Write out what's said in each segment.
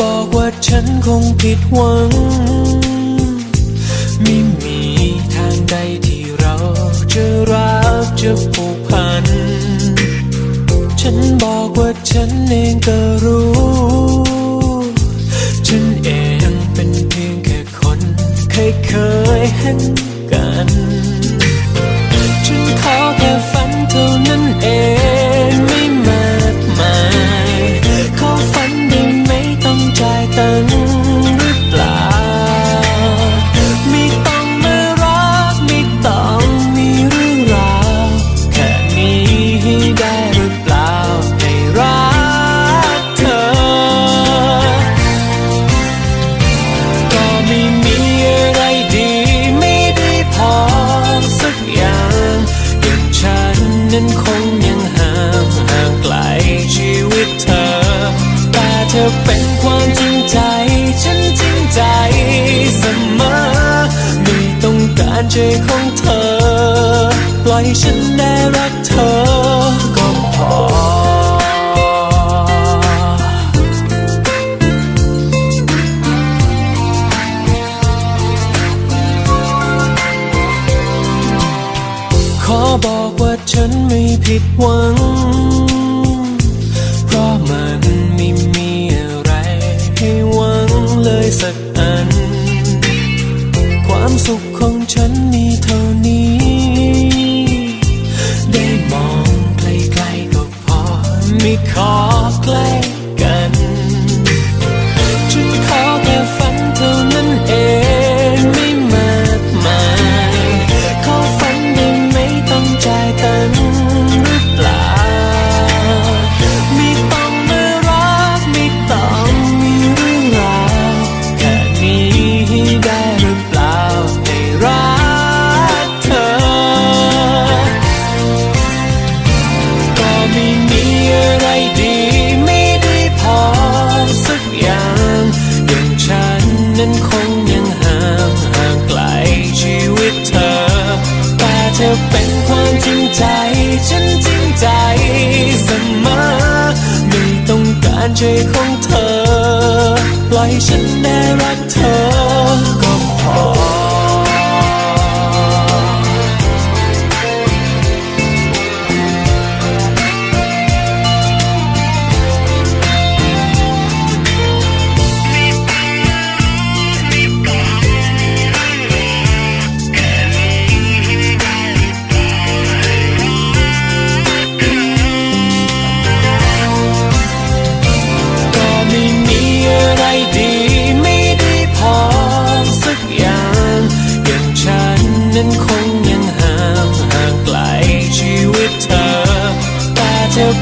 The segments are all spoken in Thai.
บอกว่าฉันคงผิดหวัง ไม่มีทางใดที่เราจะรักจะผูกพัน ฉันบอกว่าฉันเองก็รู้ ฉันเองเป็นเพียงแค่คนเคยเคยเห็นกัน ใจ ฉันจริงใจเสมอ ไม่ต้องการใจของเธอ ปล่อยฉันได้รักเธอ ก็พอขอบอกว่าฉันไม่ผิดหวัง ความสุ ใจของเธอ ปล่อยฉันแน่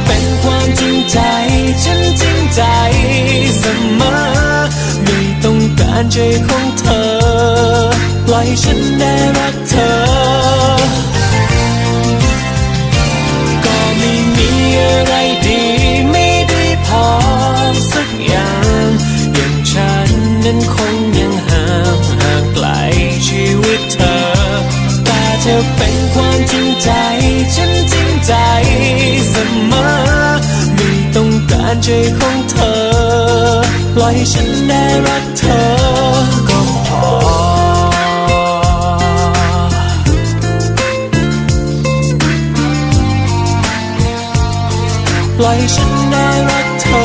เป็นความจริงใจ ฉันจริงใจเสมอ ไม่ต้องการใจของเธอ ปล่อยฉันได้รักเธอ ก็ไม่มีอะไร ใจของเธอ ปล่อยฉันได้รักเธอก็พอปล่อยฉันได้รักเธอ